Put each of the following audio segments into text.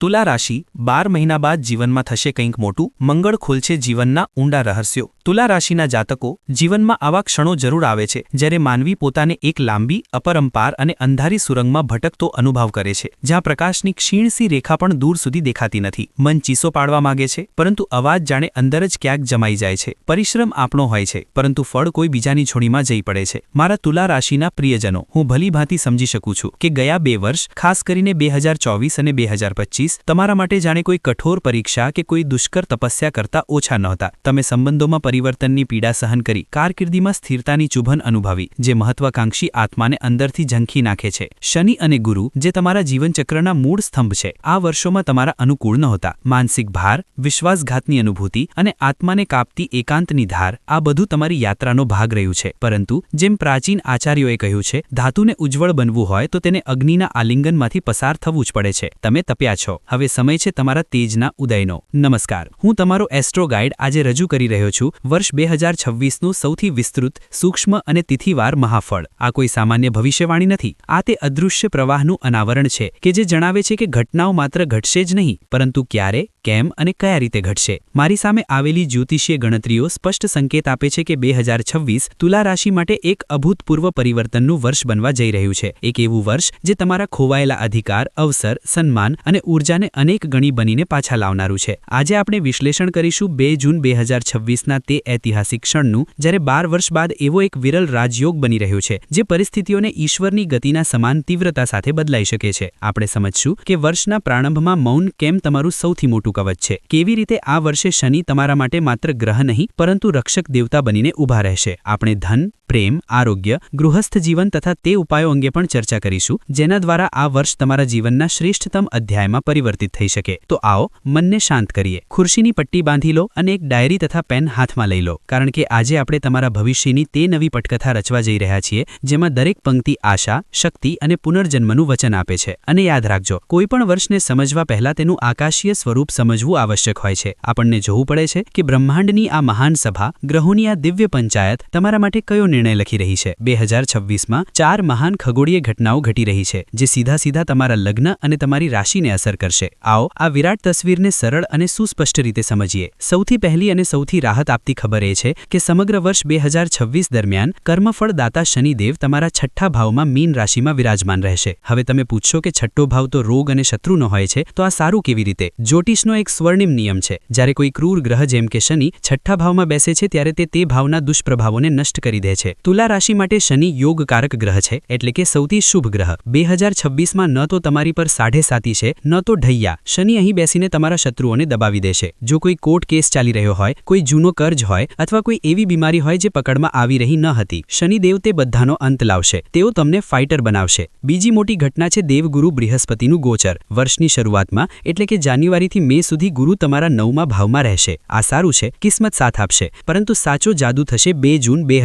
તુલા રાશિ બાર મહિના બાદ જીવનમાં થશે કંઈક મોટું, મંગળ ખોલશે જીવનના ઊંડા રહસ્યો. તુલા રાશિના જાતકો જીવનમાં આવા ક્ષણો જરૂર આવે છે, જ્યારે માનવી પોતાને એક લાંબી, અપરંપાર અને અંધારી સુરંગમાં ભટકતો અનુભવ કરે છે, જ્યાં પ્રકાશની ક્ષીણસી રેખા પણ દૂર સુધી દેખાતી નથી. મન ચીસો પાડવા માંગે છે, પરંતુ અવાજ જાણે અંદર જ ક્યાંક જમાઈ જાય છે. પરિશ્રમ આપણો હોય છે, પરંતુ ફળ કોઈ બીજાની છોડીમાં જઈ પડે છે. મારા તુલા રાશિના પ્રિયજનો, હું ભલીભાંતિ સમજી શકું છું કે ગયા બે વર્ષ, ખાસ કરીને બે અને બે તમારા માટે જાણે કોઈ કઠોર પરીક્ષા કે કોઈ દુષ્કર તપસ્યા કરતા ઓછા નહોતા તમે સંબંધોમાં પરિવર્તનની પીડા સહન કરી, કારકિર્દીમાં સ્થિરતાની ચુભન અનુભવી, જે મહત્વાકાંક્ષી આત્માને અંદરથી ઝંખી નાખે છે. શનિ અને ગુરુ, જે તમારા જીવનચક્રના મૂળ સ્તંભ છે, આ વર્ષોમાં તમારા અનુકૂળ નહોતા. માનસિક ભાર, વિશ્વાસઘાતની અનુભૂતિ અને આત્માને કાપતી એકાંતની ધાર, આ બધું તમારી યાત્રાનો ભાગ રહ્યું છે. પરંતુ, જેમ પ્રાચીન આચાર્યોએ કહ્યું છે, ધાતુને ઉજ્જવળ બનવું હોય તો તેને અગ્નિના આલિંગનમાંથી પસાર થવું જ પડે છે. તમે તપ્યા છો. હવે સમય છે તમારા તેજના ઉદયનો. નમસ્કાર. હું તમારો એસ્ટ્રો ગાઈડ આજે રજૂ કરી રહ્યો છું વર્ષ બે હજાર છવ્વીસનું સૌથી વિસ્તૃત, સૂક્ષ્મ અને તિથિવાર મહાફળ. આ કોઈ સામાન્ય ભવિષ્યવાણી નથી. આ તે અદૃશ્ય પ્રવાહનું અનાવરણ છે કે જે જણાવે છે કે ઘટનાઓ માત્ર ઘટશે જ નહીં, પરંતુ ક્યારે, કેમ અને કયા રીતે ઘટશે. મારી સામે આવેલી જ્યોતિષીય ગણતરીઓ સ્પષ્ટ સંકેત આપે છે કે બે હજાર છવ્વીસ તુલા રાશિ માટે એક અભૂતપૂર્વ પરિવર્તનનું વર્ષ બનવા જઈ રહ્યું છે. એક એવું વર્ષ જે તમારા ખોવાયેલા અધિકાર, અવસર, સન્માન અને ઉર્જાને અનેક ગણી બનીને પાછા લાવનારું છે. આજે આપણે વિશ્લેષણ કરીશું બે જૂન બે હજાર છવ્વીસના તે ઐતિહાસિક ક્ષણનું, જ્યારે બાર વર્ષ બાદ એવો એક વિરલ રાજયોગ બની રહ્યો છે, જે પરિસ્થિતિઓને ઈશ્વરની ગતિના સમાન તીવ્રતા સાથે બદલાઈ શકે છે. આપણે સમજશું કે વર્ષના પ્રારંભમાં મૌન કેમ તમારું સૌથી મોટું કવચ છે. કેવી રીતે આ વર્ષે શનિ તમારા માટે માત્ર ગ્રહ નહીં, પરંતુ રક્ષક દેવતા બનીને ઊભા રહેશે. આપણે ધન પ્રેમ, આરોગ્ય, ગૃહસ્થ જીવન તથા તે ઉપાયો અંગે પણ ચર્ચા કરીશું, જેના દ્વારા આ વર્ષ તમારા જીવનના શ્રેષ્ઠતમ અધ્યાયમાં પરિવર્તિત થઈ શકે. તો આવો, મનને શાંત કરીએ. ખુરશીની પટ્ટી બાંધી લો અને એક ડાયરી તથા પેન હાથમાં લઈ લો. કારણ કે આજે આપણે તમારા ભવિષ્યની તે નવી પટકથા રચવા જઈ રહ્યા છીએ, જેમાં દરેક પંક્તિ આશા, શક્તિ અને પુનર્જન્મનું વચન આપે છે. અને યાદ રાખજો કોઈપણ વર્ષને સમજવા પહેલા તેનું આકાશીય સ્વરૂપ સમજવું આવશ્યક હોય છે. આપણને જોવું પડે છે કે બ્રહ્માંડની આ મહાન સભા, ગ્રહોની આ દિવ્ય પંચાયત તમારા માટે કયો નિર્ણય લખી રહી છે. બે હજાર છવ્વીસમાં ચાર મહાન ખગોળીય ઘટનાઓ ઘટી રહી છે, જે સીધા સીધા તમારા લગ્ન અને તમારી રાશિને અસર કરશે. આવો, આ વિરાટ તસવીરને સરળ અને સુસ્પષ્ટ રીતે સમજીએ. સૌથી પહેલી અને સૌથી રાહત આપતી ખબર એ છે કે સમગ્ર વર્ષ બે હજાર છવ્વીસ દરમિયાન કર્મફળ દાતા શનિદેવ તમારા છઠ્ઠા ભાવમાં મીન રાશિમાં વિરાજમાન રહેશે. હવે તમે પૂછશો કે છઠ્ઠો ભાવ તો રોગ અને શત્રુનો હોય છે, તો આ સારું કેવી રીતે? જ્યોતિષનો એક સ્વર્ણિમ નિયમ છે. જ્યારે કોઈ ક્રૂર ગ્રહ જેમ કે શનિ છઠ્ઠા ભાવમાં બેસે છે, ત્યારે તે તે ભાવના દુષ્પ્રભાવોને નષ્ટ કરી દે છે. તુલા રાશિ માટે શનિ યોગકારક ગ્રહ છે, એટલે કે સૌથી શુભ ગ્રહ. બે હજાર છવ્વીસમાં ન તો તમારી પર સાઢે સાતી છે, ન તો ઢૈયા. શનિ અહીં બેસીને તમારા શત્રુઓને દબાવી દેશે. જો કોઈ કોર્ટ કેસ ચાલી રહ્યો હોય, કોઈ જૂનો કર્જ હોય, અથવા કોઈ એવી બીમારી હોય જે પકડમાં આવી રહી ન હતી શનિદેવ તે બધાનો અંત લાવશે. તેઓ તમને ફાઇટર બનાવશે. બીજી મોટી ઘટના છે દેવગુરુ બૃહસ્પતિનું ગોચર. વર્ષની શરૂઆતમાં, એટલે કે જાન્યુઆરીથી મે સુધી ગુરુ તમારા નવમા ભાવમાં રહેશે. આ સારું છે, કિસ્મત સાથ આપશે. પરંતુ સાચો જાદુ થશે બે જૂન બે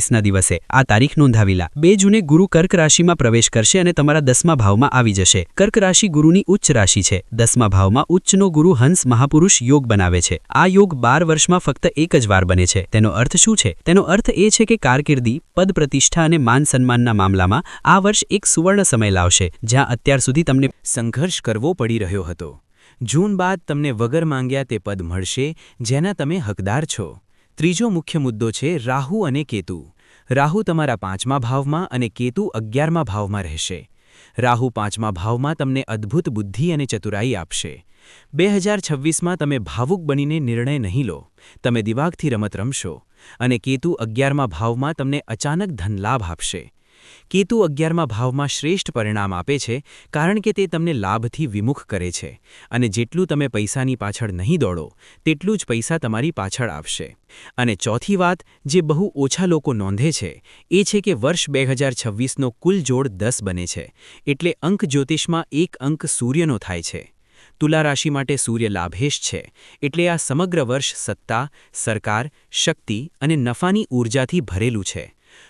છવ્વીસના દિવસે. આ તારીખ નોંધાવીલા. બે જૂને ગુરુ કર્ક રાશિમાં પ્રવેશ કરશે અને તમારા દસમા ભાવમાં આવી જશે. કર્ક રાશિ ગુરુની ઉચ્ચ રાશિ છે. દસમા ભાવમાં ઉચ્ચનો ગુરુ હંસ મહાપુરુષ યોગ બનાવે છે. આ યોગ બાર વર્ષમાં ફક્ત એક જ વાર બને છે. તેનો અર્થ શું છે? તેનો અર્થ એ છે કે કારકિર્દી, પદ પ્રતિષ્ઠા અને માન સન્માનના મામલામાં આ વર્ષ એક સુવર્ણ સમય લાવશે, જ્યાં અત્યાર સુધી તમને સંઘર્ષ કરવો પડી રહ્યો હતો. જૂન બાદ તમને વગર માંગ્યા તે પદ મળશે, જેના તમે હકદાર છો. ત્રીજો મુખ્ય મુદ્દો છે રાહુ અને કેતુ. રાહુ તમારા પાંચમા ભાવમાં અને કેતુ અગિયારમા ભાવમાં રહેશે. રાહુ પાંચમા ભાવમાં તમને અદ્ભુત બુદ્ધિ અને ચતુરાઈ આપશે. બે હજાર છવ્વીસમાં તમે ભાવુક બનીને નિર્ણય નહીં લો. તમે દિવાગથી રમત રમશો. અને કેતુ અગિયારમા ભાવમાં તમને અચાનક ધનલાભ આપશે. કેતુ અગિયારમાં ભાવમાં શ્રેષ્ઠ પરિણામ આપે છે, કારણ કે તે તમને લાભથી વિમુખ કરે છે, અને જેટલું તમે પૈસાની પાછળ નહીં દોડો, તેટલું જ પૈસા તમારી પાછળ આવશે. અને ચોથી વાત, જે બહુ ઓછા લોકો નોંધે છે, એ છે કે વર્ષ બે હજાર છવ્વીસનો કુલ જોડ દસ બને છે, એટલે અંક જ્યોતિષમાં એક અંક સૂર્યનો થાય છે. તુલા રાશિ માટે સૂર્ય લાભેશ છે, એટલે આ સમગ્ર વર્ષ સત્તા, સરકાર, શક્તિ અને નફાની ઊર્જાથી ભરેલું છે.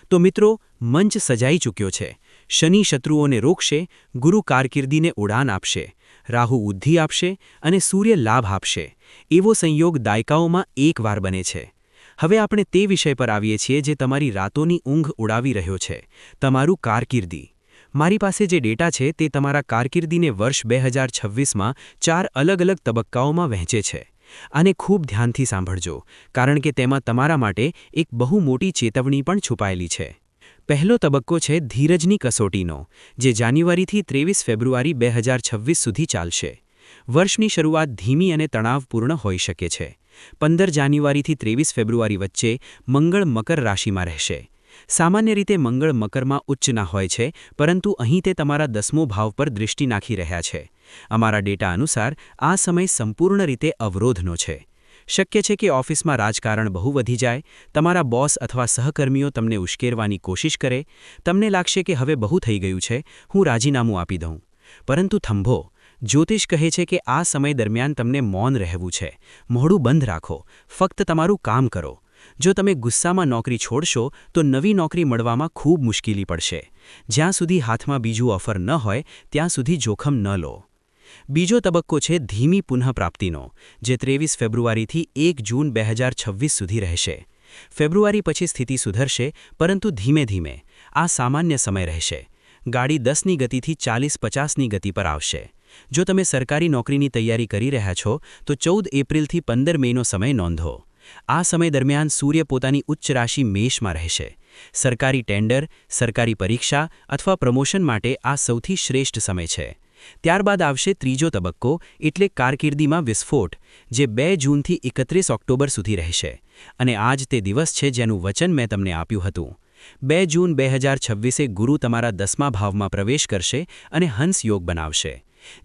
તો મિત્રો, મંચ સજાઈ ચૂક્યો છે. શનિ શત્રુઓને રોકશે, ગુરુ કારકિર્દીને ઉડાન આપશે, રાહુ ઉદ્ધિ આપશે અને સૂર્ય લાભ આપશે. એવો સંયોગ દાયકાઓમાં એકવાર બને છે. હવે આપણે તે વિષય પર આવીએ છીએ જે તમારી રાતોની ઊંઘ ઉડાવી રહ્યો છે. તમારું કારકિર્દી. મારી પાસે જે ડેટા છે તે તમારા કારકિર્દીને વર્ષ બે હજાર છવ્વીસમાં ચાર અલગ અલગ તબક્કાઓમાં વહેંચે છે. આને ખૂબ ધ્યાનથી સાંભળજો, કારણ કે તેમાં તમારા માટે એક બહુ મોટી ચેતવણી પણ છુપાયેલી છે. પહેલો તબક્કો છે ધીરજની કસોટીનો, જે જાન્યુઆરીથી ત્રેવીસ ફેબ્રુઆરી બે સુધી ચાલશે. વર્ષની શરૂઆત ધીમી અને તણાવપૂર્ણ હોઈ શકે છે. પંદર જાન્યુઆરીથી ત્રેવીસ ફેબ્રુઆરી વચ્ચે મંગળ મકર રાશિમાં રહેશે. સામાન્ય રીતે મંગળ મકરમાં ઉચ્ચના હોય છે, પરંતુ અહીં તે તમારા દસમો ભાવ પર દૃષ્ટિ નાખી રહ્યા છે. અમારા ડેટા અનુસાર આ સમય સંપૂર્ણ રીતે અવરોધનો છે. શક્ય છે કે ઓફિસમાં રાજકારણ બહુ વધી જાય, તમારા બોસ અથવા સહકર્મીઓ તમને ઉશ્કેરવાની કોશિશ કરે, તમને લાગશે કે હવે બહુ થઈ ગયું છે, હું રાજીનામું આપી દઉં. પરંતુ થંભો, જ્યોતિષ કહે છે કે આ સમય દરમિયાન તમને મૌન રહેવું છે. મોઢું બંધ રાખો, ફક્ત તમારું કામ કરો. જો તમે ગુસ્સામાં નોકરી છોડશો, તો નવી નોકરી મળવામાં ખૂબ મુશ્કેલી પડશે. જ્યાં સુધી હાથમાં બીજું ઓફર ન હોય, ત્યાં સુધી જોખમ ન લો. બીજો તબક્કો છે ધીમી પુનઃપ્રાપ્તિનો, જે ત્રેવીસ ફેબ્રુઆરીથી એક જૂન બે સુધી રહેશે. ફેબ્રુઆરી પછી સ્થિતિ સુધરશે, પરંતુ ધીમે ધીમે. આ સામાન્ય સમય રહેશે. ગાડી દસની ગતિથી ચાલીસ પચાસની ગતિ પર આવશે. જો તમે સરકારી નોકરીની તૈયારી કરી રહ્યા છો, તો ચૌદ એપ્રિલથી પંદર મેનો સમય નોંધો. આ સમય દરમિયાન સૂર્ય પોતાની ઉચ્ચ રાશિ મેષમાં રહેશે. સરકારી ટેન્ડર, સરકારી પરીક્ષા અથવા પ્રમોશન માટે આ સૌથી શ્રેષ્ઠ સમય છે. ત્યારબાદ આવશે ત્રીજો તબક્કો, એટલે કારકિર્દીમાં વિસ્ફોટ, જે બે જૂનથી એકત્રીસ ઓક્ટોબર સુધી રહેશે. અને આજ તે દિવસ છે જેનું વચન મેં તમને આપ્યું હતું. બે જૂન બે હજાર છવ્વીસે ગુરુ તમારા દસમા ભાવમાં પ્રવેશ કરશે અને હંસ યોગ બનાવશે.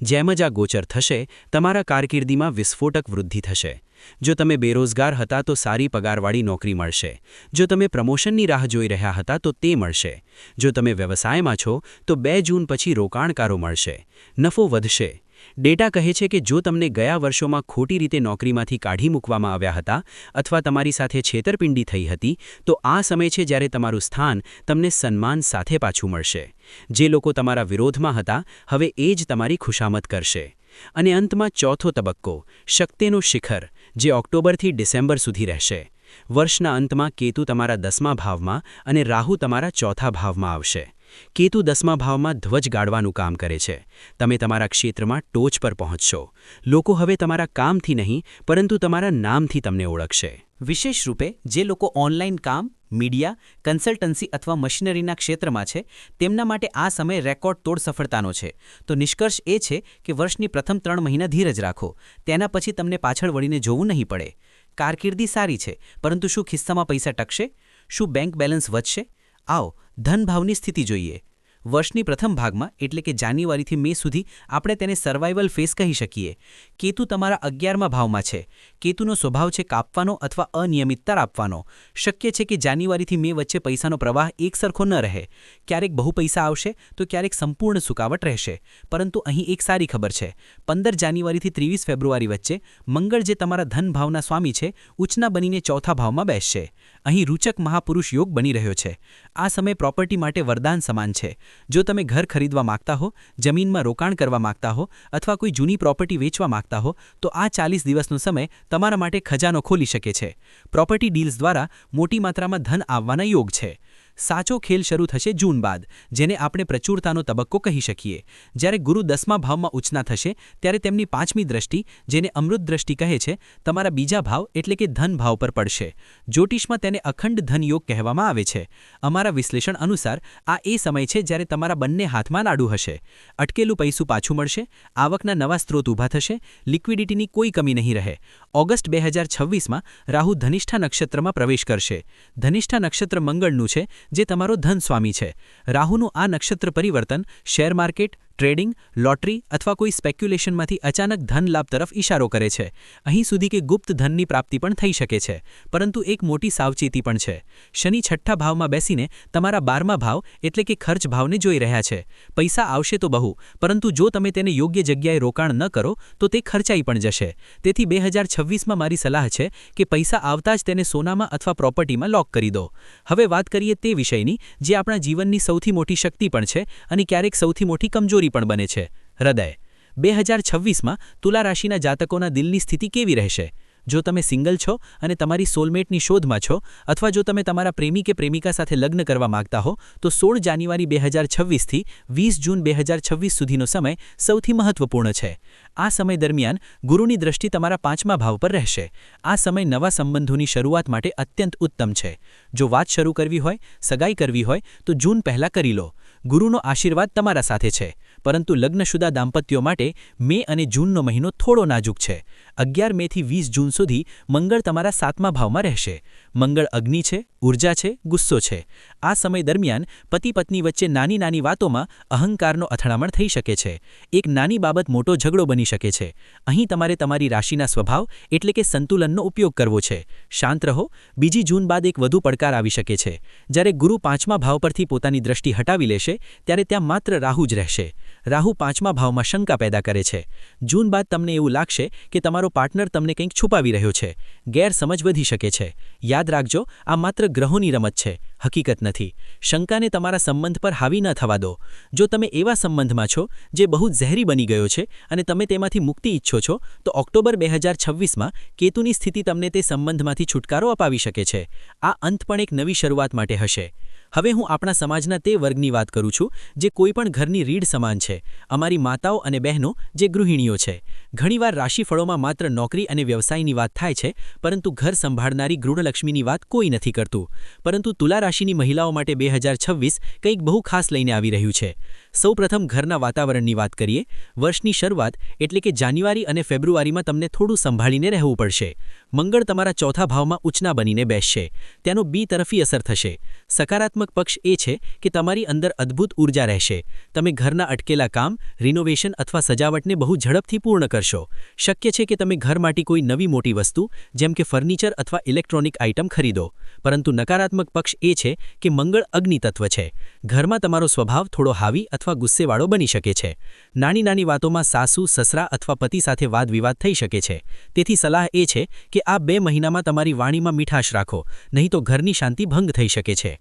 જેમ જ આ ગોચર થશે, તમારા કારકિર્દીમાં વિસ્ફોટક વૃદ્ધિ થશે. જો તમે બેરોજગાર હતા તો સારી પગારવાળી નોકરી મળશે. જો તમે પ્રમોશનની રાહ જોઈ રહ્યા હતા તો તે મળશે. જો તમે વ્યવસાયમાં છો તો બે જૂન પછી રોકાણકારો મળશે. નફો વધશે. ડેટા કહે છે કે જો તમને ગયા વર્ષોમાં ખોટી રીતે નોકરીમાંથી કાઢી મૂકવામાં આવ્યા હતા અથવા તમારી સાથે છેતરપિંડી થઈ હતી, તો આ સમય છે જ્યારે તમારું સ્થાન તમને સન્માન સાથે પાછું મળશે. જે લોકો તમારા વિરોધમાં હતા, હવે એ જ તમારી ખુશામત કરશે. અને અંતમાં ચોથો તબક્કો, શક્તિનું શિખર. જે ઓક્ટોબરથી ડિસેમ્બર સુધી રહેશે. વર્ષના અંતમાં કેતુ તમારા દસમા ભાવમાં અને રાહુ તમારા ચોથા ભાવમાં આવશે. કેતુ દસમા ભાવમાં ધ્વજ ગાળવાનું કામ કરે છે. તમે તમારા ક્ષેત્રમાં ટોચ પર પહોંચશો. લોકો હવે તમારા કામથી નહીં, પરંતુ તમારા નામથી તમને ઓળખશે. વિશેષ રૂપે, જે લોકો ઓનલાઈન કામ, મીડિયા, કન્સલ્ટન્સી અથવા મશીનરીના ક્ષેત્રમાં છે, તેમના માટે આ સમય રેકોર્ડ તોડ સફળતાનો છે. તો નિષ્કર્ષ એ છે કે વર્ષની પ્રથમ ત્રણ મહિના ધીરજ રાખો. તેના પછી તમને પાછળ વળીને જોવું નહીં પડે. કારકિર્દી સારી છે, પરંતુ શું ખિસ્સામાં પૈસા ટકશે? શું બેંક બેલેન્સ વધશે? આવો, ધનભાવની સ્થિતિ જોઈએ. વર્ષની પ્રથમ ભાગમાં, એટલે કે જાન્યુઆરીથી મે સુધી, આપણે તેને સર્વાઇવલ ફેસ કહી શકીએ. કેતુ તમારા અગિયારમા ભાવમાં છે. કેતુનો સ્વભાવ છે કાપવાનો અથવા અનિયમિતતા આપવાનો શક્ય છે કે જાન્યુઆરીથી મે વચ્ચે પૈસાનો પ્રવાહ એકસરખો ન રહે. ક્યારેક બહુ પૈસા આવશે, તો ક્યારેક સંપૂર્ણ સુકાવટ રહેશે. પરંતુ અહીં એક સારી ખબર છે. પંદર જાન્યુઆરીથી ત્રેવીસ ફેબ્રુઆરી વચ્ચે, મંગળ જે તમારા ધન ભાવના સ્વામી છે, ઉચના બનીને ચોથા ભાવમાં બેસશે. અહીં રૂચક મહાપુરુષ યોગ બની રહ્યો છે. આ સમય પ્રોપર્ટી માટે વરદાન સમાન છે. જો તમે ઘર ખરીદવા માંગતા હો, જમીનમાં રોકાણ કરવા માંગતા હો, અથવા કોઈ જૂની પ્રોપર્ટી વેચવા માંગતા હો, તો આ ચાલીસ દિવસનો સમય તમારા માટે ખજાનો ખોલી શકે છે. પ્રોપર્ટી ડીલ્સ દ્વારા મોટી માત્રામાં ધન આવવાના યોગ છે. સાચો ખેલ શરૂ થશે જૂન બાદ, જેને આપણે પ્રચુરતાનો તબક્કો કહી શકીએ. જ્યારે ગુરુ દસમા ભાવમાં ઉચના થશે, ત્યારે તેમની પાંચમી દ્રષ્ટિ, જેને અમૃત દ્રષ્ટિ કહે છે, તમારા બીજા ભાવ એટલે કે ધન ભાવ પર પડશે. જ્યોતિષમાં તેને અખંડ ધનયોગ કહેવામાં આવે છે. અમારા વિશ્લેષણ અનુસાર, આ એ સમય છે જ્યારે તમારા બંને હાથમાં નાડું હશે. અટકેલું પૈસું પાછું મળશે, આવકના નવા સ્ત્રોત ઊભા થશે, લિક્વિડિટીની કોઈ કમી નહીં રહે. ઓગસ્ટ બે હજાર છવ્વીસમાં રાહુ ધનિષ્ઠા નક્ષત્રમાં પ્રવેશ કરશે. ધનિષ્ઠા નક્ષત્ર મંગળનું છે જે તમારો ધન સ્વામી છે. રાહુનું આ નક્ષત્ર પરિવર્તન શેર માર્કેટ ટ્રેડિંગ, લોટરી અથવા કોઈ સ્પેક્યુલેશનમાંથી અચાનક ધન લાભ તરફ ઇશારો કરે છે. અહીં સુધી કે ગુપ્ત ધનની પ્રાપ્તિ પણ થઈ શકે છે, પરંતુ એક મોટી સાવચેતી પણ છે. શનિ છઠ્ઠા ભાવમાં બેસીને તમારા બારમા ભાવ એટલે કે ખર્ચ ભાવને જોઈ રહ્યા છે. પૈસા આવશે તો બહુ, પરંતુ જો તમે તેને યોગ્ય જગ્યાએ રોકાણ ન કરો, તો તે ખર્ચાઈ પણ જશે. તેથી બે હજાર છવ્વીસમાં મારી સલાહ છે કે પૈસા આવતા જ તેને સોનામાં અથવા પ્રોપર્ટીમાં લોક કરી દો. હવે વાત કરીએ તે વિષયની, જે આપણા જીવનની સૌથી મોટી શક્તિ પણ છે અને ક્યારેક સૌથી મોટી કમજોરી પણ બને છે. હૃદય. બે હજાર છવ્વીસમાં તુલા રાશિના જાતકોના દિલની સ્થિતિ કેવી રહેશે? જો તમે સિંગલ છો અને તમારી સોલમેટની શોધમાં છો અથવા જો તમે તમારા પ્રેમી કે પ્રેમિકા સાથે લગ્ન કરવા માંગતા હો, તો સોળ જાન્યુઆરી બે હજાર છવ્વીસથી વીસ જૂન બે હજાર છવ્વીસ સુધીનો સમય સૌથી મહત્વપૂર્ણ છે. આ સમય દરમિયાન ગુરુની દ્રષ્ટિ તમારા પાંચમા ભાવ પર રહેશે. આ સમય નવા સંબંધોની શરૂઆત માટે અત્યંત ઉત્તમ છે. જો વાત શરૂ કરવી હોય, સગાઈ કરવી હોય, તો જૂન પહેલાં કરી લો. ગુરુનો આશીર્વાદ તમારા સાથે છે. પરંતુ લગ્નશુદા દાંપત્યો માટે મે અને જૂનનો મહિનો થોડો નાજુક છે. અગિયાર મેથી વીસ જૂન સુધી મંગળ તમારા સાતમા ભાવમાં રહેશે. મંગળ અગ્નિ છે, ઊર્જા છે, ગુસ્સો છે. આ સમય દરમિયાન પતિ પત્ની વચ્ચે નાની નાની વાતોમાં અહંકારનો અથડામણ થઈ શકે છે. એક નાની બાબત મોટો ઝઘડો બની શકે છે. અહીં તમારે તમારી રાશિના સ્વભાવ એટલે કે સંતુલનનો ઉપયોગ કરવો છે. શાંત રહો, બીજી જૂન બાદ એક વધુ પડકાર આવી શકે છે. જ્યારે ગુરુ પાંચમા ભાવ પરથી પોતાની દ્રષ્ટિ હટાવી લેશે, ત્યારે ત્યાં માત્ર રાહુ જ રહેશે. રાહુ પાંચમા ભાવમાં શંકા પેદા કરે છે. જૂન બાદ તમને એવું લાગશે કે તમારો પાર્ટનર તમને કંઈક છુપાવી રહ્યો છે. ગેરસમજ વધી શકે છે. યાદ રાખજો, આ માત્ર ગ્રહોની રમત છે, હકીકત નથી. શંકાને તમારા સંબંધ પર હાવી ન થવા દો. જો તમે એવા સંબંધમાં છો, જે બહુ ઝેરી બની ગયો છે અને તમે તેમાંથી મુક્તિ ઈચ્છો છો, તો ઓક્ટોબર બે હજાર છવ્વીસમાં કેતુની સ્થિતિ તમને તે સંબંધમાંથી છુટકારો અપાવી શકે છે. આ અંત પણ એક નવી શરૂઆત માટે હશે. હવે હું આપણા સમાજના તે વર્ગની વાત કરું છું, જે કોઈપણ ઘરની રીઢ સમાન છે. અમારી માતાઓ અને બહેનો, જે ગૃહિણીઓ છે. ઘણીવાર રાશિફળોમાં માત્ર નોકરી અને વ્યવસાયની વાત થાય છે, પરંતુ ઘર સંભાળનારી ગૃહલક્ષ્મીની વાત કોઈ નથી કરતું. પરંતુ તુલા રાશિની મહિલાઓ માટે બે કંઈક બહુ ખાસ લઈને આવી રહ્યું છે. સૌપ્રથમ ઘરના વાતાવરણની વાત કરીએ, વર્ષની શરૂઆત એટલે કે જાન્યુઆરી અને ફેબ્રુઆરીમાં તમને થોડું સંભાળીને રહેવું પડશે. મંગળ તમારા ચોથા ભાવમાં ઉચના બનીને બેસશે. તેનો બી તરફી અસર થશે. સકારાત્મક પક્ષ એ છે કે તમારી અંદર અદ્ભુત ઊર્જા રહેશે. તમે ઘરના અટકેલા કામ રિનોવેશન અથવા સજાવટને બહુ ઝડપથી પૂર્ણ કરશો. શક્ય છે કે તમે ઘર માટે કોઈ નવી મોટી વસ્તુ, જેમ કે ફર્નિચર અથવા ઇલેક્ટ્રોનિક આઇટમ ખરીદો. પરંતુ નકારાત્મક પક્ષ એ છે કે મંગળ અગ્નિ તત્વ છે. ઘરમાં તમારો સ્વભાવ થોડો હાવી અથવા ગુસ્સેવાળો બની શકે છે. નાની નાની વાતોમાં સાસુ, સસરા અથવા પતિ સાથે વાદવિવાદ થઈ શકે છે. તેથી સલાહ એ છે કે આ બે મહિનામાં તમારી વાણીમાં મીઠાશ રાખો, નહીં તો ઘરની શાંતિ ભંગ થઈ શકે છે.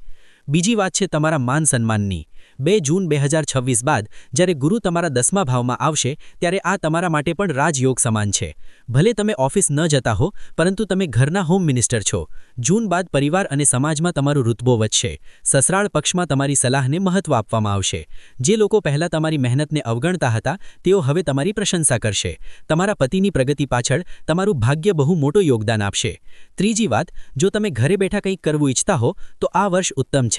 બીજી વાત છે તમારા માન સન્માનની. બે જૂન બે હજાર છવ્વીસ બાદ, જ્યારે ગુરુ તમારા દસમા ભાવમાં આવશે, ત્યારે આ તમારા માટે પણ રાજયોગ સમાન છે. ભલે તમે ઓફિસ ન જતા હો, પરંતુ તમે ઘરના હોમ મિનિસ્ટર છો. જૂન બાદ પરિવાર અને સમાજમાં તમારો ઋતબો વધશે. સસરાળ પક્ષમાં તમારી સલાહને મહત્વ આપવામાં આવશે. જે લોકો પહેલાં તમારી મહેનતને અવગણતા હતા, તેઓ હવે તમારી પ્રશંસા કરશે. તમારા પતિની પ્રગતિ પાછળ તમારું ભાગ્ય બહુ મોટો યોગદાન આપશે. ત્રીજી વાત, જો તમે ઘરે બેઠા કંઈક કરવું ઈચ્છતા હો, તો આ વર્ષ ઉત્તમ છે.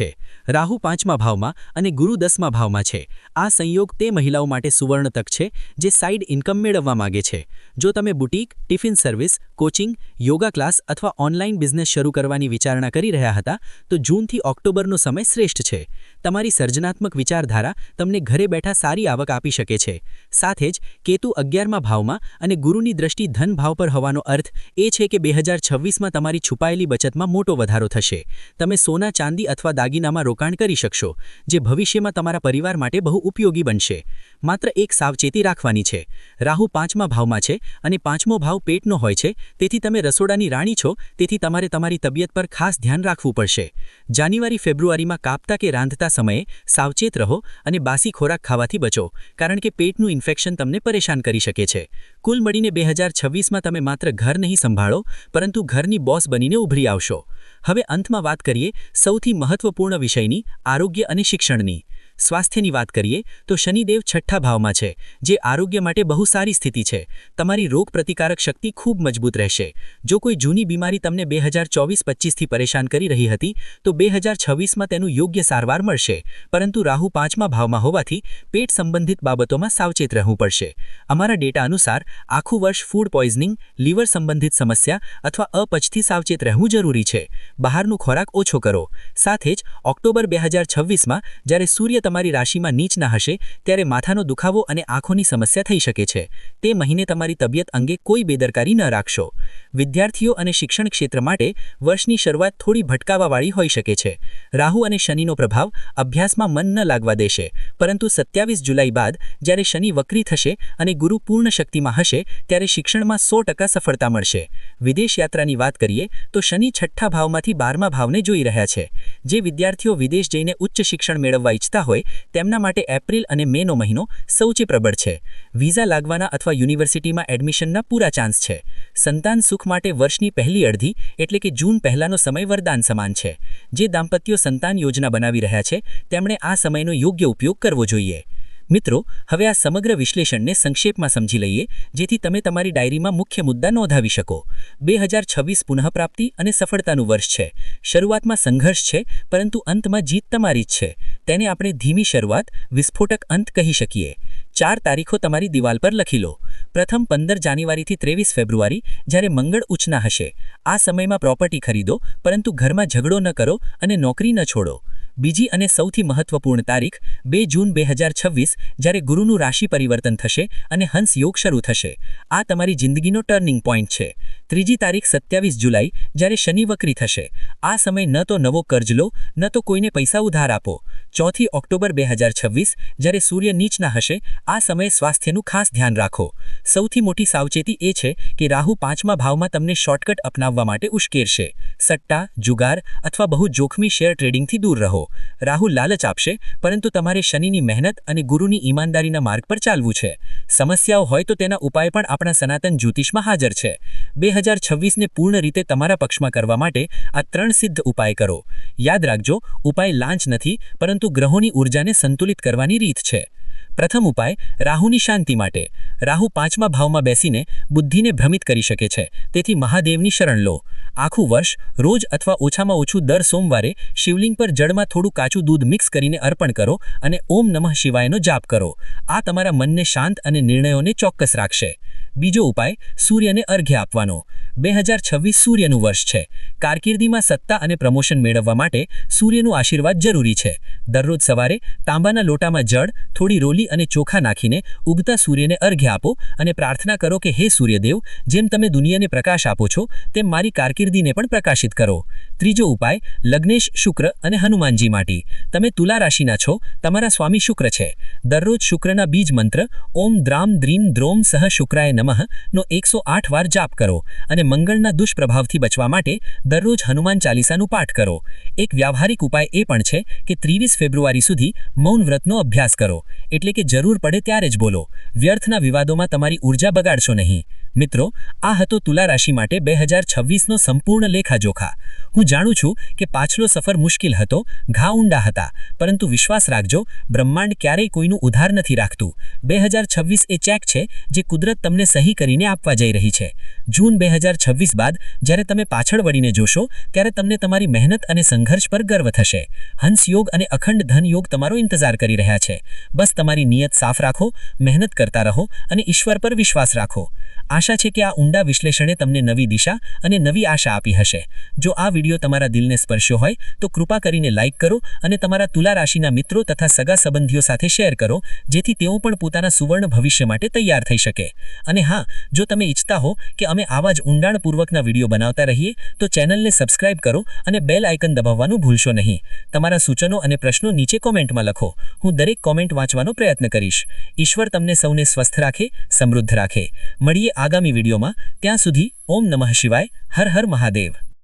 રાહુ પાંચમા ભાવમાં અને ગુરુ દસમા ભાવમાં છે. આ સંયોગ તે મહિલાઓ માટે સુવર્ણ તક છે, જે સાઇડ ઇન્કમ મેળવવા માગે છે. જો તમે boutique, tiffin service, coaching, yoga class અથવા ઓનલાઈન બિઝનેસ શરૂ કરવાની વિચારણા કરી રહ્યા હતા, તો જૂનથી ઓક્ટોબરનો સમય શ્રેષ્ઠ છે. તમારી સર્જનાત્મક વિચારધારા તમને ઘરે બેઠા સારી આવક આપી શકે છે. સાથે જ, કેતુ અગિયારમા ભાવમાં અને ગુરુની દ્રષ્ટિ ધન ભાવ પર હોવાનો અર્થ એ છે કે બે હજાર છવ્વીસમાં તમારી છુપાયેલી બચતમાં મોટો વધારો થશે. તમે સોના, ચાંદી અથવા દાગીનામાં રોકાણ કરી શકશો, જે ભવિષ્યમાં તમારા પરિવાર માટે બહુ ઉપયોગી બનશે. માત્ર એક સાવચેતી રાખવાની છે. રાહુ પાંચમા ભાવમાં છે અને પાંચમો ભાવ પેટનો હોય છે, તેથી તમે રસોડાની રાણી છો, તેથી તમારે તમારી તબિયત પર ખાસ ધ્યાન રાખવું પડશે. જાન્યુઆરી ફેબ્રુઆરીમાં કાપતા કે રાંધતા સમયે સાવચેત રહો અને બાસી ખોરાક ખાવાથી બચો, કારણ કે પેટનું ઇન્ફેક્શન તમને પરેશાન કરી શકે છે. કુલ મળીને બે હજાર છવ્વીસમાં તમે માત્ર ઘર નહીં સંભાળો, પરંતુ ઘરની બોસ બનીને ઉભરી આવશો. હવે અંતમાં વાત કરીએ સૌથી મહત્વપૂર્ણ વિષયની, આરોગ્ય અને શિક્ષણની. સ્વાસ્થ્યની વાત કરીએ, તો શનિદેવ છઠ્ઠા ભાવમાં છે, જે આરોગ્ય માટે બહુ સારી સ્થિતિ છે. તમારી રોગ પ્રતિકારક શક્તિ ખૂબ મજબૂત રહેશે. જો કોઈ જૂની બીમારી તમને બે હજાર ચોવીસ પચીસથી પરેશાન કરી રહી હતી, તો બે હજાર છવ્વીસમાં તેનું યોગ્ય સારવાર મળશે. પરંતુ રાહુ પાંચમા ભાવમાં હોવાથી પેટ સંબંધિત બાબતોમાં સાવચેત રહેવું પડશે. અમારા ડેટા અનુસાર, આખું વર્ષ ફૂડ પોઈઝનિંગ, લીવર સંબંધિત સમસ્યા અથવા અપચથી સાવચેત રહેવું જરૂરી છે. બહારનું ખોરાક ઓછો કરો. સાથે જ ઓક્ટોબર બે હજાર છવ્વીસમાં, જ્યારે સૂર્ય તમારી રાશિમાં નીચના હશે, ત્યારે માથાનો દુખાવો અને આંખોની સમસ્યા થઈ શકે છે. તે મહિને તમારી તબિયત અંગે કોઈ બેદરકારી ન રાખશો. વિદ્યાર્થીઓ અને શિક્ષણ ક્ષેત્ર માટે વર્ષની શરૂઆત થોડી ભટકાવાવાળી હોઈ શકે છે. રાહુ અને શનિનો પ્રભાવ અભ્યાસમાં મન ન લાગવા દેશે, પરંતુ સત્યાવીસ જુલાઈ બાદ, જ્યારે શનિ વક્રી થશે અને ગુરુ પૂર્ણ શક્તિમાં હશે, ત્યારે શિક્ષણમાં સો ટકા સફળતા મળશે. વિદેશ યાત્રાની વાત કરીએ, તો શનિ છઠ્ઠા ભાવમાંથી બારમા ભાવને જોઈ રહ્યા છે. જે વિદ્યાર્થીઓ વિદેશ જઈને ઉચ્ચ શિક્ષણ મેળવવા ઈચ્છતા હોય તેમના માટે એપ્રિલ અને મેનો મહિનો સૌથી પ્રબળ છે. વિઝા લાગવાના અથવા યુનિવર્સિટીમાં એડમિશનના પૂરા ચાન્સ છે. સંતાન સુખ માટે વર્ષની પહેલી અડધી, એટલે કે જૂન પહેલાંનો સમય વરદાન સમાન છે. જે દાંપત્યો સંતાન યોજના બનાવી રહ્યા છે, તેમણે આ સમયનો યોગ્ય ઉપયોગ કરવો જોઈએ. મિત્રો, હવે આ સમગ્ર વિશ્લેષણને સંક્ષેપમાં સમજી લઈએ, જેથી તમે તમારી ડાયરીમાં મુખ્ય મુદ્દા નોંધાવી શકો. બે હજાર છવ્વીસ પુનઃપ્રાપ્તિ અને સફળતાનું વર્ષ છે. શરૂઆતમાં સંઘર્ષ છે, પરંતુ અંતમાં જીત તમારી જ છે. તેને આપણે ધીમી શરૂઆત, વિસ્ફોટક અંત કહી શકીએ. ચાર તારીખો તમારી દિવાલ પર લખી લો. પ્રથમ પંદર જાન્યુઆરીથી ત્રેવીસ ફેબ્રુઆરી, જ્યારે મંગળ ઉચના હશે. આ સમયમાં પ્રોપર્ટી ખરીદો, પરંતુ ઘરમાં ઝઘડો ન કરો અને નોકરી ન છોડો. બીજી અને સૌથી મહત્વપૂર્ણ તારીખ બે જૂન બે હજાર છવ્વીસ, જ્યારે ગુરુનું રાશિ પરિવર્તન થશે અને હંસ યોગ શરૂ થશે. આ તમારી જિંદગીનો ટર્નિંગ પોઈન્ટ છે. ત્રીજી તારીખ સત્યાવીસ જુલાઈ, જ્યારે શનિ વક્રી થશે. આ સમય ન તો નવો કર્જ લો, ન તો કોઈને પૈસા ઉધાર આપો. ચોથી ઓક્ટોબર બે હજાર છવ્વીસ, જ્યારે સૂર્ય નીચના હશે, આ સમયે સ્વાસ્થ્યનું ખાસ ધ્યાન રાખો. સૌથી મોટી સાવચેતી એ છે કે રાહુ પાંચમા ભાવમાં તમને શોર્ટકટ અપનાવવા માટે ઉશ્કેરશે સટ્ટા, જુગાર અથવા બહુ જોખમી શેર ટ્રેડિંગથી દૂર રહો. રાહુ લાલચ આપશે, પરંતુ તમારે શનિની મહેનત અને ગુરુની ઈમાનદારીના માર્ગ પર ચાલવું છે. સમસ્યાઓ હોય તો તેના ઉપાય પણ આપણા સનાતન જ્યોતિષમાં હાજર છે. બે હજાર છવ્વીસને પૂર્ણ રીતે તમારા પક્ષમાં કરવા માટે આ ત્રણ સિદ્ધ ઉપાય કરો. યાદ રાખજો, ઉપાય લાંચ નથી, પરંતુ ગ્રહોની ઉર્જાને સંતુલિત કરવાની રીત છે. પ્રથમ ઉપાય, રાહુની શાંતિ માટે. રાહુ પાંચમા ભાવમાં બેસીને બુદ્ધિને ભ્રમિત કરી શકે છે. તેથી મહાદેવની શરણ લો. આખું વર્ષ, રોજ અથવા ઓછામાં ઓછું દર સોમવારે શિવલિંગ પર જળમાં થોડું કાચું દૂધ મિક્સ કરીને અર્પણ કરો અને ઓમ નમઃ શિવાયનો જાપ કરો. આ તમારા મનને શાંત અને નિર્ણયોને ચોક્કસ રાખશે. બીજો ઉપાય, સૂર્યને અર્ઘ્ય આપવાનો. બે હજાર છવ્વીસ સૂર્યનું વર્ષ છે. કારકિર્દીમાં સત્તા અને પ્રમોશન મેળવવા માટે સૂર્યનું આશીર્વાદ જરૂરી છે. દરરોજ સવારે તાંબાના લોટામાં જળ, થોડી રોલી અને ચોખા નાખીને ઉગતા સૂર્યને અર્ઘ્ય આપો અને પ્રાર્થના કરો કે, હે સૂર્યદેવ, જેમ તમે દુનિયાને પ્રકાશ આપો છો, તેમ મારી કારકિર્દીને પણ પ્રકાશિત કરો. ત્રીજો ઉપાય, લગ્નેશ શુક્ર અને હનુમાનજી માટી. તમે તુલા રાશિના છો, તમારા સ્વામી શુક્ર છે. દરરોજ શુક્રના બીજ મંત્ર, ઓમ દ્રામ દ્રીમ દ્રોમ સહ શુક્રાય નમઃ નો એકસો આઠ વાર જાપ કરો અને મંગળના દુષ્પ્રભાવથી બચવા માટે દરરોજ હનુમાન ચાલીસાનું પાઠ કરો. એક વ્યાવહારિક ઉપાય એ પણ છે કે ત્રીસ ફેબ્રુઆરી સુધી મૌન વ્રતનો અભ્યાસ કરો. એટલે કે જરૂર પડે ત્યારે જ બોલો. વ્યર્થના વિવાદોમાં તમારી ઊર્જા બગાડશો નહીં. મિત્રો, આ હતો તુલા રાશિ માટે બે હજાર છવ્વીસનો સંપૂર્ણ લેખાજોખા. હું જાણું છું કે પાછલો સફર મુશ્કેલ હતો, ઘા ઊંડા હતા, પરંતુ વિશ્વાસ રાખજો, બ્રહ્માંડ ક્યારેય કોઈનું ઉધાર નથી રાખતું. બે હજાર છવ્વીસ એ ચેક છે જે કુદરત તમને સહી કરીને આપવા જઈ રહી છે. જૂન બે હજાર છવ્વીસ બાદ, જ્યારે તમે પાછળ વળીને જોશો, ત્યારે તમને તમારી મહેનત અને સંઘર્ષ પર ગર્વ થશે. હંસ યોગ અને અખંડ ધન યોગ તમારો ઇંતજાર કરી રહ્યા છે. બસ તમારી નિયત સાફ રાખો, મહેનત કરતા રહો અને ઈશ્વર પર વિશ્વાસ રાખો. આશા છે કે આ ઊંડા વિશ્લેષણે તમને નવી દિશા અને નવી આશા આપી હશે. જો આ વીડિયો તમારા દિલને સ્પર્શ્યો હોય, તો કૃપા કરીને લાઇક કરો અને તમારા તુલા રાશિના મિત્રો તથા સગા સંબંધીઓ સાથે શેર કરો, જેથી તેઓ પણ પોતાના સુવર્ણ ભવિષ્ય માટે તૈયાર થઈ શકે. અને હા, જો તમે ઈચ્છતા હો કે અમે આવા જ ઊંડાણપૂર્વકના વીડિયો બનાવતા રહીએ, તો ચેનલને સબસ્ક્રાઇબ કરો અને બેલ આઇકન દબાવવાનું ભૂલશો નહીં. તમારા સૂચનો અને પ્રશ્નો નીચે કોમેન્ટમાં લખો. હું દરેક કોમેન્ટ વાંચવાનો પ્રયત્ન કરીશ. ઈશ્વર તમને સૌને સ્વસ્થ રાખે, સમૃદ્ધ રાખે. મળીએ આગામી વિડીયોમાં ત્યાં સુધી ઓમ નમઃ શિવાય હર હર મહાદેવ.